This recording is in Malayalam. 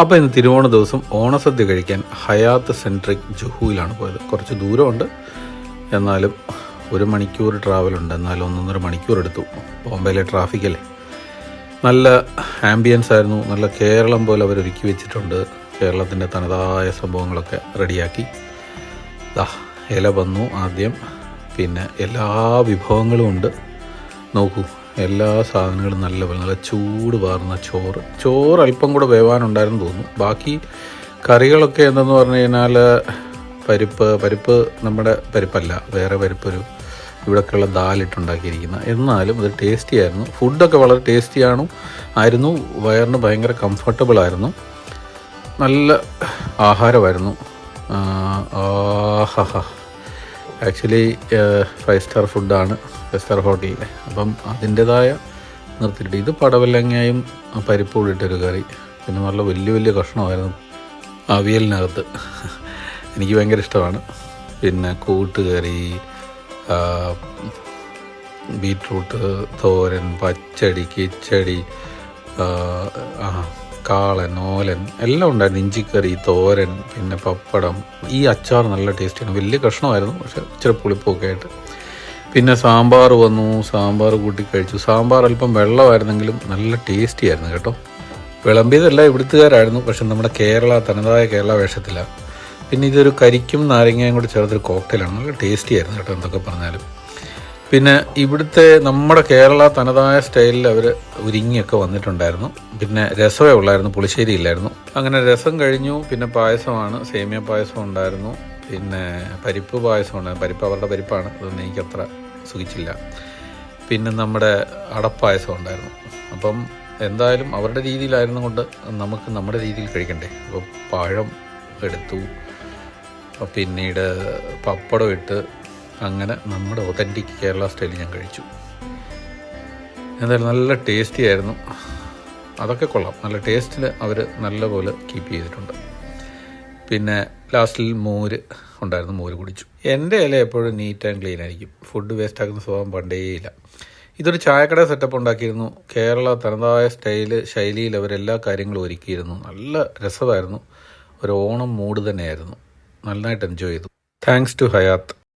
അപ്പോൾ ഇന്ന് തിരുവോണ ദിവസം ഓണസദ്യ കഴിക്കാൻ ഹയാത്ത് സെൻട്രിക് ജുഹുവിലാണ് പോയത്. കുറച്ച് ദൂരമുണ്ട്. എന്നാലും ഒരു മണിക്കൂർ ട്രാവൽ ഉണ്ട്. എന്നാലും ഒന്നൊന്നര മണിക്കൂർ എടുത്തു. ബോംബെയിലെ ട്രാഫിക്കല്ലേ നല്ല ആംബിയൻസ് ആയിരുന്നു. നല്ല കേരളം പോലെ അവർ ഒരുക്കി വെച്ചിട്ടുണ്ട്. കേരളത്തിന്റെ തനതായ സംഭവങ്ങളൊക്കെ റെഡിയാക്കി ദാ ഇല വന്നു ആദ്യം. പിന്നെ എല്ലാ വിഭവങ്ങളും ഉണ്ട്. നോക്കൂ. എല്ലാ സാധനങ്ങളും നല്ല പോലെ നല്ല ചൂട് വാർന്ന ചോറ്. ചോറ് അല്പം കൂടെ വേവാനുണ്ടായിരുന്നു തോന്നുന്നു. ബാക്കി കറികളൊക്കെ എന്തെന്ന് പറഞ്ഞു കഴിഞ്ഞാൽ പരിപ്പ് പരിപ്പ് നമ്മുടെ പരിപ്പല്ല വേറെ പരിപ്പൊരു ഇവിടെയൊക്കെയുള്ള ദാലിട്ടുണ്ടാക്കിയിരിക്കുന്ന. എന്നാലും അത് ടേസ്റ്റി ആയിരുന്നു. ഫുഡൊക്കെ വളരെ ടേസ്റ്റി ടേസ്റ്റിയാണ് ആയിരുന്നു. വയറിന് ഭയങ്കര കംഫർട്ടബിൾ ആയിരുന്നു. നല്ല ആഹാരമായിരുന്നു. ആഹാ. ആക്ച്വലി ഫൈവ് സ്റ്റാർ ഫുഡാണ് ഫൈവ് സ്റ്റാർ ഹോട്ടലിലെ അപ്പം അതിന്റെതായ നിർത്തിയിട്ട് ഇത് പടവലങ്ങയും പരിപ്പും ഇട്ടൊരു കറി. പിന്നെ നല്ല വലിയ വലിയ കഷ്ണമായിരുന്നു അവിയലിനകത്ത്. എനിക്ക് ഭയങ്കര ഇഷ്ടമാണ്. പിന്നെ കൂട്ടുകറി ബീറ്റ്റൂട്ട് തോരൻ പച്ചടി കിച്ചടി കാളൻ ഓലൻ എല്ലാം ഉണ്ടായിരുന്നു ഇഞ്ചിക്കറി തോരൻ പിന്നെ പപ്പടം. ഈ അച്ചാർ നല്ല ടേസ്റ്റിയാണ് വലിയ കഷ്ണമായിരുന്നു പക്ഷെ ഇച്ചിരി പുളിപ്പൊക്കെ ആയിട്ട്. പിന്നെ സാമ്പാർ വന്നു. സാമ്പാർ കൂട്ടി കഴിച്ചു. സാമ്പാർ അല്പം വെള്ളമായിരുന്നെങ്കിലും നല്ല ടേസ്റ്റി ആയിരുന്നു കേട്ടോ. വിളമ്പിയതല്ല ഇവിടുത്തുകാരായിരുന്നു പക്ഷെ നമ്മുടെ കേരള തനതായ കേരള വേഷത്തിലാണ്. പിന്നെ ഇതൊരു കരിക്കും നാരങ്ങയും കൂടി ചേർത്തൊരു കോക്ടെയിലാണ് നല്ല ടേസ്റ്റി ആയിരുന്നു കേട്ടോ എന്തൊക്കെ പറഞ്ഞാലും. പിന്നെ ഇവിടുത്തെ നമ്മുടെ കേരള തനതായ സ്റ്റൈലിൽ അവർ ഒരുങ്ങിയൊക്കെ വന്നിട്ടുണ്ടായിരുന്നു. പിന്നെ രസമേ ഉള്ളായിരുന്നു പുളിശ്ശേരി ഇല്ലായിരുന്നു. അങ്ങനെ രസം കഴിഞ്ഞു പിന്നെ പായസമാണ് സേമിയ പായസം ഉണ്ടായിരുന്നു പിന്നെ പരിപ്പ് പായസം ഉണ്ടായിരുന്നു പരിപ്പ് അവരുടെ പരിപ്പാണ് അതൊന്നും എനിക്കത്ര സുഖിച്ചില്ല. പിന്നെ നമ്മുടെ അടപ്പായസം ഉണ്ടായിരുന്നു. അപ്പം എന്തായാലും അവരുടെ രീതിയിലായിരുന്നു കൊണ്ട് നമുക്ക് നമ്മുടെ രീതിയിൽ കഴിക്കണ്ടേ. അപ്പോൾ പഴം എടുത്തു പിന്നീട് പപ്പടം ഇട്ട് അങ്ങനെ നമ്മുടെ ഒതന്റിക് കേരള സ്റ്റൈലിൽ ഞാൻ കഴിച്ചു. എന്തായാലും നല്ല ടേസ്റ്റി ആയിരുന്നു. അതൊക്കെ കൊള്ളാം. നല്ല ടേസ്റ്റിൽ അവർ നല്ലപോലെ കീപ്പ് ചെയ്തിട്ടുണ്ട്. പിന്നെ ലാസ്റ്റിൽ മോര് ഉണ്ടായിരുന്നു. മോര് കുടിച്ചു. എന്റെ ഇല എപ്പോഴും നീറ്റ് ആൻഡ് ക്ലീൻ ആയിരിക്കും. ഫുഡ് വേസ്റ്റ് ആക്കുന്ന സ്വഭാവം പണ്ടേയില്ല ഇതൊരു ചായക്കട സെറ്റപ്പ് ഉണ്ടാക്കിയിരുന്നു. കേരള തനതായ സ്റ്റൈൽ ശൈലിയിൽ അവരെല്ലാ കാര്യങ്ങളും ഒരുക്കിയിരുന്നു. നല്ല രസമായിരുന്നു. ഒരു ഓണം മൂഡ് തന്നെയായിരുന്നു. നന്നായിട്ട് എൻജോയ് ചെയ്തു. Thanks to Hayat